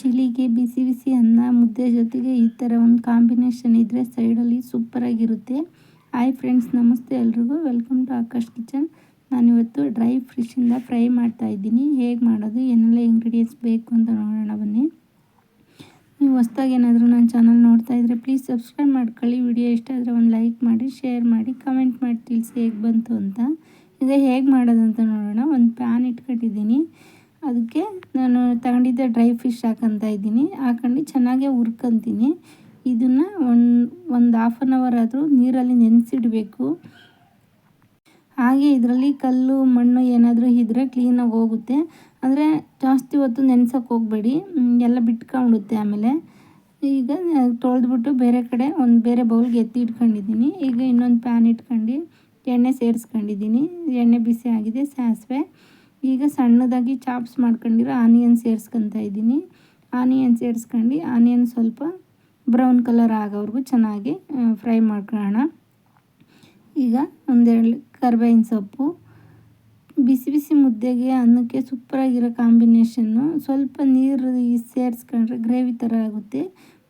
ಚಳಿಗೆ ಬಿಸಿ ಬಿಸಿ ಅನ್ನ ಮುದ್ದೆ ಜೊತೆಗೆ ಈ ಥರ ಒಂದು ಕಾಂಬಿನೇಷನ್ ಇದ್ದರೆ ಸೈಡಲ್ಲಿ ಸೂಪರಾಗಿರುತ್ತೆ ಹಾಯ್ ಫ್ರೆಂಡ್ಸ್ ನಮಸ್ತೆ ಎಲ್ರಿಗೂ. ವೆಲ್ಕಮ್ ಟು ಆಕಾಶ್ ಕಿಚನ್ ನಾನಿವತ್ತು ಡ್ರೈ ಫಿಶಿಂದ ಫ್ರೈ ಮಾಡ್ತಾ ಇದ್ದೀನಿ. ಹೇಗೆ ಮಾಡೋದು, ಏನೆಲ್ಲ ಇಂಗ್ರೀಡಿಯೆಂಟ್ಸ್ ಬೇಕು ಅಂತ ನೋಡೋಣ ಬನ್ನಿ. ನೀವು ಹೊಸ್ದಾಗಿ ಏನಾದರೂ ನನ್ನ ಚಾನಲ್ ನೋಡ್ತಾ ಇದ್ದರೆ ಪ್ಲೀಸ್ ಸಬ್ಸ್ಕ್ರೈಬ್ ಮಾಡ್ಕೊಳ್ಳಿ. ವಿಡಿಯೋ ಇಷ್ಟ ಆದರೆ ಒಂದು ಲೈಕ್ ಮಾಡಿ ಶೇರ್ ಮಾಡಿ ಕಮೆಂಟ್ ಮಾಡಿ, ತಿಳಿಸಿ ಹೇಗೆ ಬಂತು ಅಂತ. ಇದೆ ಹೇಗೆ ಮಾಡೋದು ಅಂತ ನೋಡೋಣ. ಒಂದು ಪ್ಯಾನ್ ಇಟ್ಕೊಂಡಿದ್ದೀನಿ. ಅದಕ್ಕೆ ನಾನು ತಗೊಂಡಿದ್ದೆ ಡ್ರೈ ಫಿಶ್ ಹಾಕೊಂತ ಇದ್ದೀನಿ. ಹಾಕೊಂಡು ಚೆನ್ನಾಗೆ ಹುರ್ಕೊತೀನಿ. ಇದನ್ನು ಒಂದು ಒಂದು ಹಾಫ್ ಆನ್ ಅವರ್ ಆದರೂ ನೀರಲ್ಲಿ ನೆನೆಸಿಡಬೇಕು. ಹಾಗೆ ಇದರಲ್ಲಿ ಕಲ್ಲು, ಮಣ್ಣು ಏನಾದರೂ ಇದ್ದರೆ ಕ್ಲೀನಾಗಿ ಹೋಗುತ್ತೆ. ಅಂದರೆ ಜಾಸ್ತಿ ಹೊತ್ತು ನೆನ್ಸೋಕ್ಕೆ ಹೋಗಬೇಡಿ. ಎಲ್ಲ ಬಿಟ್ಕೊಂಡುತ್ತೆ ಆಮೇಲೆ. ಈಗ ತೊಳೆದ್ಬಿಟ್ಟು ಬೇರೆ ಕಡೆ ಒಂದು ಬೇರೆ ಬೌಲ್ಗೆ ಎತ್ತಿ ಇಟ್ಕೊಂಡಿದ್ದೀನಿ. ಈಗ ಇನ್ನೊಂದು ಪ್ಯಾನ್ ಇಟ್ಕೊಂಡು ಎಣ್ಣೆ ಸೇರಿಸ್ಕೊಂಡಿದ್ದೀನಿ. ಎಣ್ಣೆ ಬಿಸಿ ಆಗಿದೆ, ಸಾಸಿವೆ. ಈಗ ಸಣ್ಣದಾಗಿ ಚಾಪ್ಸ್ ಮಾಡ್ಕೊಂಡಿರೋ ಆನಿಯನ್ ಸೇರಿಸ್ಕೊತಾ ಇದ್ದೀನಿ. ಆನಿಯನ್ ಸೇರಿಸ್ಕೊಂಡು ಆನಿಯನ್ ಸ್ವಲ್ಪ ಬ್ರೌನ್ ಕಲರ್ ಆಗೋವರೆಗೂ ಚೆನ್ನಾಗಿ ಫ್ರೈ ಮಾಡ್ಕೊಳ್ಳೋಣ. ಈಗ ಒಂದೆರಡು ಕರ್ಬೇವಿನ ಸೊಪ್ಪು. ಬಿಸಿ ಬಿಸಿ ಮುದ್ದೆಗೆ ಅನ್ನಕ್ಕೆ ಸೂಪರಾಗಿರೋ ಕಾಂಬಿನೇಷನ್ನು ಸ್ವಲ್ಪ ನೀರು ಸೇರಿಸ್ಕೊಂಡ್ರೆ ಗ್ರೇವಿ ಥರ ಆಗುತ್ತೆ.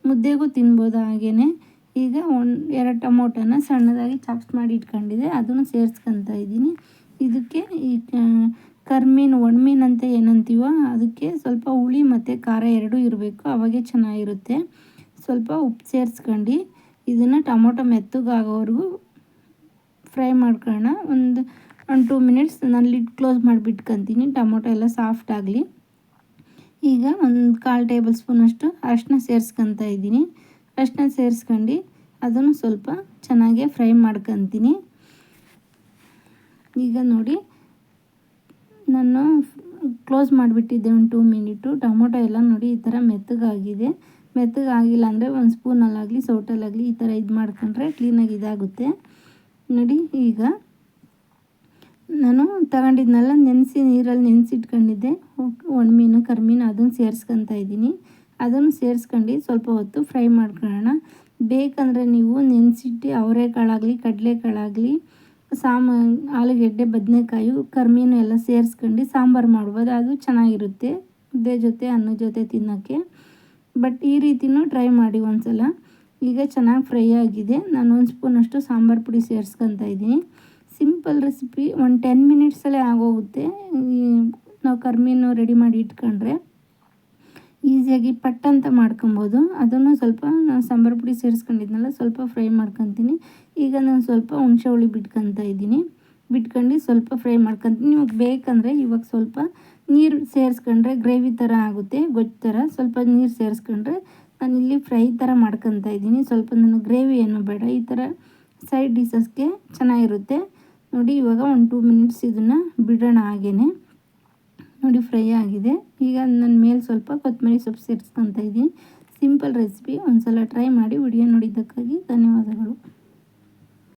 ಮುದ್ದೆಗೂ ತಿನ್ಬೋದು ಹಾಗೇ ಈಗ ಒಂದು ಎರಡು ಟೊಮೊಟೊನ ಸಣ್ಣದಾಗಿ ಚಾಪ್ಸ್ ಮಾಡಿ ಇಟ್ಕೊಂಡಿದೆ ಅದನ್ನು ಸೇರಿಸ್ಕೊತಾ ಇದ್ದೀನಿ. ಇದಕ್ಕೆ ಈ ಕರ್ಮೀನು ಒಣಮೀನು ಅಂತ ಏನಂತೀವೋ ಅದಕ್ಕೆ ಸ್ವಲ್ಪ ಹುಳಿ ಮತ್ತು ಖಾರ ಎರಡೂ ಇರಬೇಕು, ಅವಾಗೆ ಚೆನ್ನಾಗಿರುತ್ತೆ. ಸ್ವಲ್ಪ ಉಪ್ಪು ಸೇರಿಸ್ಕೊಂಡು ಇದನ್ನು ಟೊಮೊಟೊ ಮೆತ್ತಗಾಗೋವರೆಗೂ ಫ್ರೈ ಮಾಡ್ಕೊಳ್ಳೋಣ. ಒಂದು ಒಂದು ಟೂ ಮಿನಿಟ್ಸ್ ನಾನು ಲಿಡ್ ಕ್ಲೋಸ್ ಮಾಡಿಬಿಟ್ಕೊತೀನಿ, ಟೊಮೊಟೊ ಎಲ್ಲ ಸಾಫ್ಟ್ ಆಗಲಿ. ಈಗ ಒಂದು ಕಾಲು ಟೇಬಲ್ ಸ್ಪೂನಷ್ಟು ಅರಶಿನ ಸೇರಿಸ್ಕೊತಾ ಇದ್ದೀನಿ. ಅರಶಿನ ಸೇರಿಸ್ಕೊಂಡು ಅದನ್ನು ಸ್ವಲ್ಪ ಚೆನ್ನಾಗೆ ಫ್ರೈ ಮಾಡ್ಕೊತೀನಿ. ಈಗ ನೋಡಿ ನಾನು ಕ್ಲೋಸ್ ಮಾಡಿಬಿಟ್ಟಿದ್ದೆ ಒಂದು ಟೂ ಮಿನಿಟು ಟೊಮೊಟೊ ಎಲ್ಲ ನೋಡಿ ಈ ಥರ ಮೆತ್ತಗಾಗಿದೆ. ಮೆತ್ತಗಾಗಿಲ್ಲ ಅಂದರೆ ಒಂದು ಸ್ಪೂನಲ್ಲಾಗಲಿ ಸೌಟಲ್ಲಾಗಲಿ ಈ ಥರ ಇದು ಮಾಡ್ಕೊಂಡ್ರೆ ಕ್ಲೀನಾಗಿ ಇದಾಗುತ್ತೆ. ನೋಡಿ ಈಗ ನಾನು ತಗೊಂಡಿದ್ನೆಲ್ಲ ನೆನೆಸಿ ನೀರಲ್ಲಿ ನೆನೆಸಿಟ್ಕೊಂಡಿದ್ದೆ. ಒಣಮೀನು ಕರ್ಮೀನು ಅದನ್ನು ಸೇರಿಸ್ಕೊತಾ ಇದ್ದೀನಿ. ಅದನ್ನು ಸೇರಿಸ್ಕೊಂಡು ಸ್ವಲ್ಪ ಹೊತ್ತು ಫ್ರೈ ಮಾಡ್ಕೊಳ್ಳೋಣ. ಬೇಕಂದರೆ ನೀವು ನೆನೆಸಿಟ್ಟು ಅವರೆಕಾಳಾಗಲಿ, ಕಡಲೆಕಾಳಾಗಲಿ ಸಾಮ, ಆಲೂಗೆಡ್ಡೆ, ಬದನೆಕಾಯಿ, ಕರ್ಮೀನು ಎಲ್ಲ ಸೇರಿಸ್ಕೊಂಡು ಸಾಂಬಾರು ಮಾಡ್ಬೋದು. ಅದು ಚೆನ್ನಾಗಿರುತ್ತೆ. ಮುದ್ದೆ ಜೊತೆ ಅನ್ನದ ಜೊತೆ ತಿನ್ನೋಕ್ಕೆ. ಬಟ್ ಈ ರೀತಿಯೂ ಟ್ರೈ ಮಾಡಿ ಒಂದ್ಸಲ. ಈಗ ಚೆನ್ನಾಗಿ ಫ್ರೈ ಆಗಿದೆ. ನಾನು ಒಂದು ಸ್ಪೂನಷ್ಟು ಸಾಂಬಾರು ಪುಡಿ ಸೇರಿಸ್ಕೊತಾ ಇದ್ದೀನಿ. ಸಿಂಪಲ್ ರೆಸಿಪಿ ಒಂದು ಟೆನ್ ಮಿನಿಟ್ಸಲ್ಲೇ ಆಗೋಗುತ್ತೆ. ನಾವು ಕರ್ಮೀನು ರೆಡಿ ಮಾಡಿ ಇಟ್ಕೊಂಡ್ರೆ. ಈಸಿಯಾಗಿ ಪಟ್ ಅಂತ ಮಾಡ್ಕೊಬೋದು. ಅದನ್ನು ಸ್ವಲ್ಪ ನಾನು ಸಾಂಬಾರು ಪುಡಿ ಸೇರಿಸ್ಕೊಂಡಿದ್ನಲ್ಲ, ಸ್ವಲ್ಪ ಫ್ರೈ ಮಾಡ್ಕೊತೀನಿ. ಈಗ ನಾನು ಸ್ವಲ್ಪ ಹುಣಸೆ ಹುಳಿ ಬಿಟ್ಕೊತಾ ಇದ್ದೀನಿ. ಬಿಟ್ಕೊಂಡು ಸ್ವಲ್ಪ ಫ್ರೈ ಮಾಡ್ಕೊತೀನಿ. ನಿಮಗೆ ಬೇಕಂದರೆ ಇವಾಗ ಸ್ವಲ್ಪ ನೀರು ಸೇರಿಸ್ಕೊಂಡ್ರೆ ಗ್ರೇವಿ ಥರ ಆಗುತ್ತೆ, ಗೊಜ್ಜು ಥರ. ಸ್ವಲ್ಪ ನೀರು ಸೇರಿಸ್ಕೊಂಡ್ರೆ ನಾನು ಇಲ್ಲಿ ಫ್ರೈ ಥರ ಮಾಡ್ಕೊತಾ ಇದ್ದೀನಿ. ಸ್ವಲ್ಪ ನನಗೆ ಗ್ರೇವಿ ಏನು ಬೇಡ, ಈ ಥರ ಸೈಡ್ ಡಿಶಸ್ಗೆ ಚೆನ್ನಾಗಿರುತ್ತೆ. ನೋಡಿ, ಇವಾಗ ಒಂದು ಟೂ ಮಿನಿಟ್ಸ್ ಇದನ್ನು ಬಿಡೋಣ ಹಾಗೇ ನೋಡಿ ಫ್ರೈ ಆಗಿದೆ. ಈಗ ನನ್ನ ಮೇಲೆ ಸ್ವಲ್ಪ ಕೊತ್ತಂಬರಿ ಸೊಪ್ಪು ಸೇರಿಸ್ಕೊತಾ ಇದ್ದೀನಿ. ಸಿಂಪಲ್ ರೆಸಿಪಿ ಒಂದು ಸಲ ಟ್ರೈ ಮಾಡಿ ವಿಡಿಯೋ ನೋಡಿದ್ದಕ್ಕಾಗಿ ಧನ್ಯವಾದಗಳು.